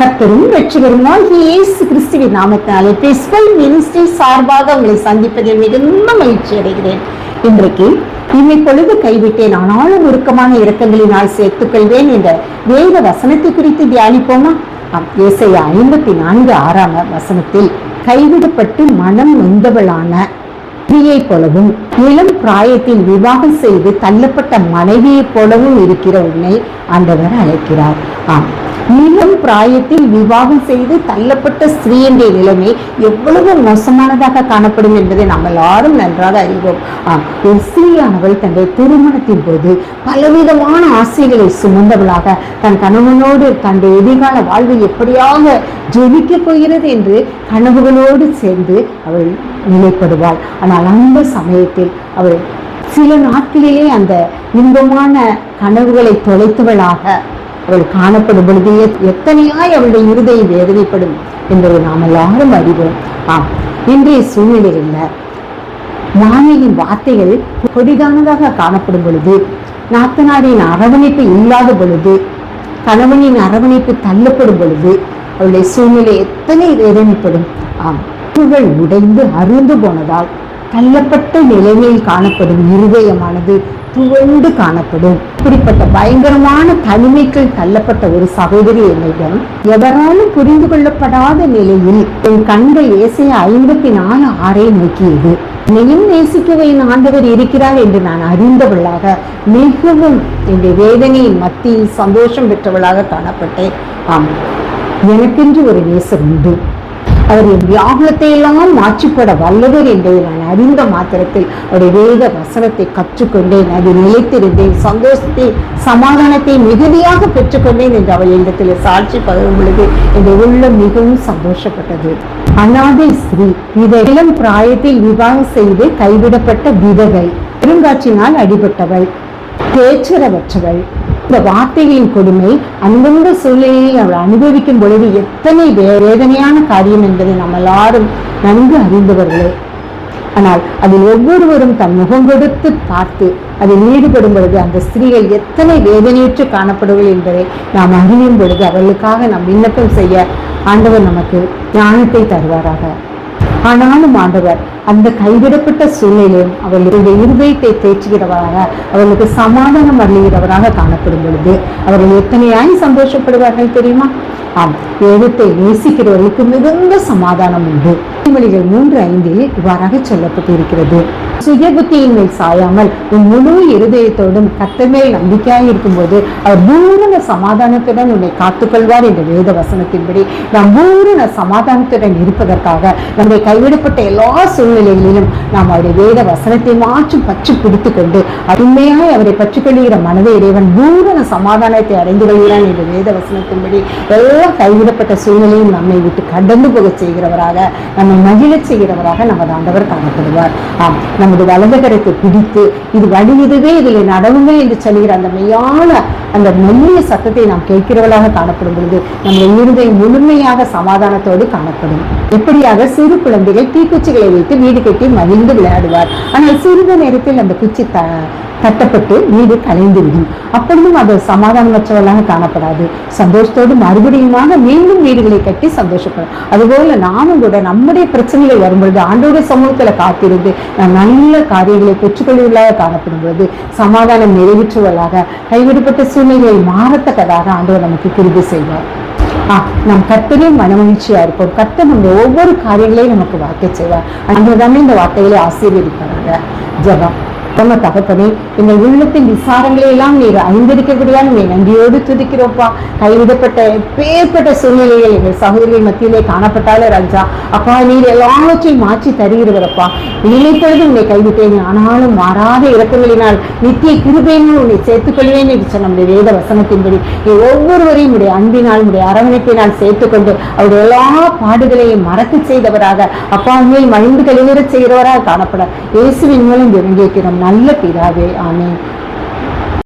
கர்த்தரும் வெற்றிகருமால் இயேசு கிறிஸ்துவின் நாமத்தினாலே பிரிஸ்பல் மினிஸ்ட்ரி சார்பாக உங்களை சந்திப்பதில் மிகுந்த மகிழ்ச்சி அடைகிறேன். இன்றைக்கு இம்மை பொழுது கைவிட்டேன். ஆனாலும் உருக்கமான இரக்கங்களினால் சேர்த்துக்கொள்வேன் என்ற வேத வசனத்தை குறித்து தியானிப்போமா? ஆம், ஏசாயா ஐம்பத்தி நான்கு ஆறாம் வசனத்தில் கைவிடப்பட்டு மனம் நொந்தவளான ஸ்திரீயைப் போலவும் இளம் பிராயத்தில் விவாகம் செய்து தள்ளப்பட்ட மனைவியைப் போலவும் இருக்கிற உன்னை ஆண்டவர் அழைக்கிறார். ஆம் இளம் பிராயத்தில் விவாகம் செய்து தள்ளப்பட்ட ஸ்திரீயினுடைய நிலைமை எவ்வளவு மோசமானதாக காணப்படும் என்பதை நாம் எல்லாரும் நன்றாக அறிவோம். ஒரு ஸ்திரீயானவள் தன்னுடைய திருமணத்தின் போது பலவிதமான ஆசைகளை சுமந்தவளாக தன் கணவனோடு தன்னுடைய எதிர்கால வாழ்வை எப்படியாக ஜெபிக்கப் போகிறது என்று கனவுகளோடு சேர்ந்து அவள் நிலைப்படுவாள் ஆனால் அந்த சமயத்தில் அவள் சில நாட்களிலே அந்த இன்பமான கனவுகளை தொலைத்தவளாக அவள் காணப்படும் பொழுது எத்தனையாய் அவளுடைய இருதை வேதனைப்படும் என்பதை நாம் எல்லாரும் அறிவோம். ஆம் இன்றைய சூழ்நிலையில் மாமியின் வார்த்தைகள் கொடிதானதாக காணப்படும் பொழுது நாத்தனாரின் அரவணைப்பு இல்லாத பொழுது கணவனின் அரவணைப்பு தள்ளப்படும் பொழுது அவளுடைய சூழ்நிலை எத்தனை வேதனைப்படும்? ஆம் புகழ் உடைந்து அருந்து போனதால் தள்ளப்பட்ட நிலைமையில் காணப்படும் இருதயமானது துவண்டு காணப்படும். இப்படிப்பட்ட பயங்கரமான தனிமைக்குள் தள்ளப்பட்ட ஒரு சகோதரி என்னிடம் எவராலும் புரிந்து கொள்ளப்படாத நிலையில் என் கண்கள் ஏசைய ஐம்பத்தி நாலு ஆறை நோக்கியது. என்னையும் நேசிக்கவே என் ஆண்டவர் இருக்கிறார் என்று நான் அறிந்தவளாக மிகவும் என்னுடைய வேதனையின் மத்தியில் சந்தோஷம் பெற்றவளாக காணப்பட்டேன். ஆம் எனக்கென்று ஒரு நேசம் உண்டு. அவர் என் வியாகுலத்தை எல்லாம் மாற்றிப்பட வல்லவர் என்பதை நான் அறிந்த மாத்திரத்தில் அவருடைய வேத வசனத்தை கற்றுக்கொண்டேன். அது நிலைத்திருந்தேன். சந்தோஷத்தை சமாதானத்தை மிகுதியாக பெற்றுக்கொண்டேன் என்று அவள் இடத்தில் சாட்சி பகரும் பொழுது என் உள்ளம் மிகவும் சந்தோஷப்பட்டது. அனாதை ஸ்ரீ விதை இளம் பிராயத்தில் விவாகம் செய்து கைவிடப்பட்ட விதவை பெருங்காற்றினால் அடிபட்டவள் பேச்சரவற்றவள் இந்த வார்த்தைகளின் கொடுமை அந்தந்த சூழ்நிலையை அவள் அனுபவிக்கும் பொழுது எத்தனை வேதனையான காரியம் என்பதை நாம் எல்லாரும் நன்கு அறிந்தவர்களே. ஆனால் அதில் ஒவ்வொருவரும் தன் முகம் கொடுத்து பார்த்து அதில் ஈடுபடும் பொழுது அந்த ஸ்திரீகள் எத்தனை வேதனையுற்று காணப்படுகள் என்பதை நாம் அறியும் பொழுது அவர்களுக்காக நாம் விண்ணப்பம் செய்ய ஆண்டவர் நமக்கு ஞானத்தை தருவாராக. ஆனாலும் ஆண்டவர் அந்த கைவிடப்பட்ட சூழ்நிலையும் அவர்களுடைய இருதயத்தை தேற்றுகிறவராக அவர்களுக்கு சமாதானம் அருளுகிறவராக காணப்படும் பொழுது அவர்கள் எத்தனையாய் சந்தோஷப்படுவார்கள் தெரியுமா? ஆம் வேதத்தை நேசிக்கிறவர்களுக்கு மிகுந்த சமாதானம் உண்டு. நீதிமொழிகள் மூன்று ஐந்தில் இவ்வாறாக சொல்லப்பட்டிருக்கிறது. சுய புத்தியின் மேல் சாயாமல் உன் முழு இருதயத்தோடும் கர்த்தர் நம்பிக்கையாக இருக்கும்போது அவர் பூரண சமாதானத்துடன் உன்னை காத்துக்கொள்வார் என்ற வேத வசனத்தின்படி நாம் பூரண சமாதானத்துடன் இருப்பதற்காக நம்முடைய கைவிடப்பட்ட எல்லா சூழ்நிலைகளிலும் நாம் அவருடைய வேத வசனத்தை மாற்றும் பற்றி பிடித்து கொண்டு உண்மையாய் அவரை பற்றி கொள்கிற மனதை இறைவன் பூரண சமாதானத்தை அடைந்து கொள்கிறான் என்ற வேத வசனத்தின்படி எல்லா கைவிடப்பட்ட சூழ்நிலையும் நம்மை விட்டு கடந்து போக செய்கிறவராக நம்மை மகிழச் செய்கிறவராக நமது ஆண்டவர் காணப்படுவார். ஆம் நமது வலதுகரத்தை பிடித்து இது வழி இதுவே இதில் நடவுமே என்று சொல்கிற அந்த மெய்யான அந்த மெல்லிய சத்தத்தை நாம் கேட்கிறவர்களாக காணப்படும் பொழுது நம்முடைய இருதை முழுமையாக சமாதானத்தோடு காணப்படும். எப்படியாக சிறு குழந்தைகள் தீக்குச்சிகளை வைத்து வீடு கட்டி மகிழ்ந்து விளையாடுவார். ஆனால் சிறிது நேரத்தில் அந்த குச்சி த தட்டப்பட்டு வீடு கலைந்துவிடும். அப்பொழுதும் அது சமாதானமற்றவர்களாக காணப்படாது. சந்தோஷத்தோடு மறுபடியுமாக மீண்டும் வீடுகளை கட்டி சந்தோஷப்படும். அதுபோல நாமும் கூட நம்முடைய பிரச்சனைகள் வரும்பொழுது ஆண்டோட சமூகத்துல காத்திருந்து நாம் நல்ல காரியங்களை பெற்றுக்கொள்வதாக காணப்படும் பொழுது சமாதானம் நிறைவேற்றுவதாக கைவிடப்பட்ட சூழ்நிலையை மாறத்தக்கதாக ஆண்டவர் நமக்கு கிருபை செய்வார். ஆ, நாம் கர்த்தரே மனமகிழ்ச்சியா இருப்போம். கத்த நம்ம ஒவ்வொரு காரியங்களையும் நமக்கு வாக்கை செய்வார். அங்கே தானே இந்த வார்த்தைகளை ஆசீர்வதிப்பாங்க ஜபம். உத்தம தகப்பனே எங்கள் உள்ளத்தின் விசாரங்களை எல்லாம் நீர் அறிந்திருக்கக்கூடிய நீ நன்றியோடு துதிக்கிறோப்பா கைவிடப்பட்ட பேர்பட்ட சூழ்நிலைகள் எங்கள் சகோதரிகள் மத்தியிலே காணப்பட்டாலே ராஜா. அப்பா நீர் எல்லாவற்றையும் மாற்றி தருகிறவரப்பா. நினைப்பொழுது உன்னை கைவிட்டேன் ஆனாலும் மாறாத இறக்கங்களினால் நித்திய கிருபையினால் உன்னை சேர்த்துக் கொள்வேன் என்று சொன்ன நம்முடைய வேத வசனத்தின்படி. நீ ஒவ்வொருவரையும் உடைய அன்பினால் உடைய அரவணைப்பினால் சேர்த்துக்கொண்டு அவருடைய எல்லா பாடுகளையும் மறக்க செய்தவராக அப்பா மேல் மகிழ்ந்து கழிவுற செய்கிறவராக காணப்பட. இயேசுவின் மூலம் இறங்கியிருக்கிறோம். நல்ல பிதாவே ஆமென்.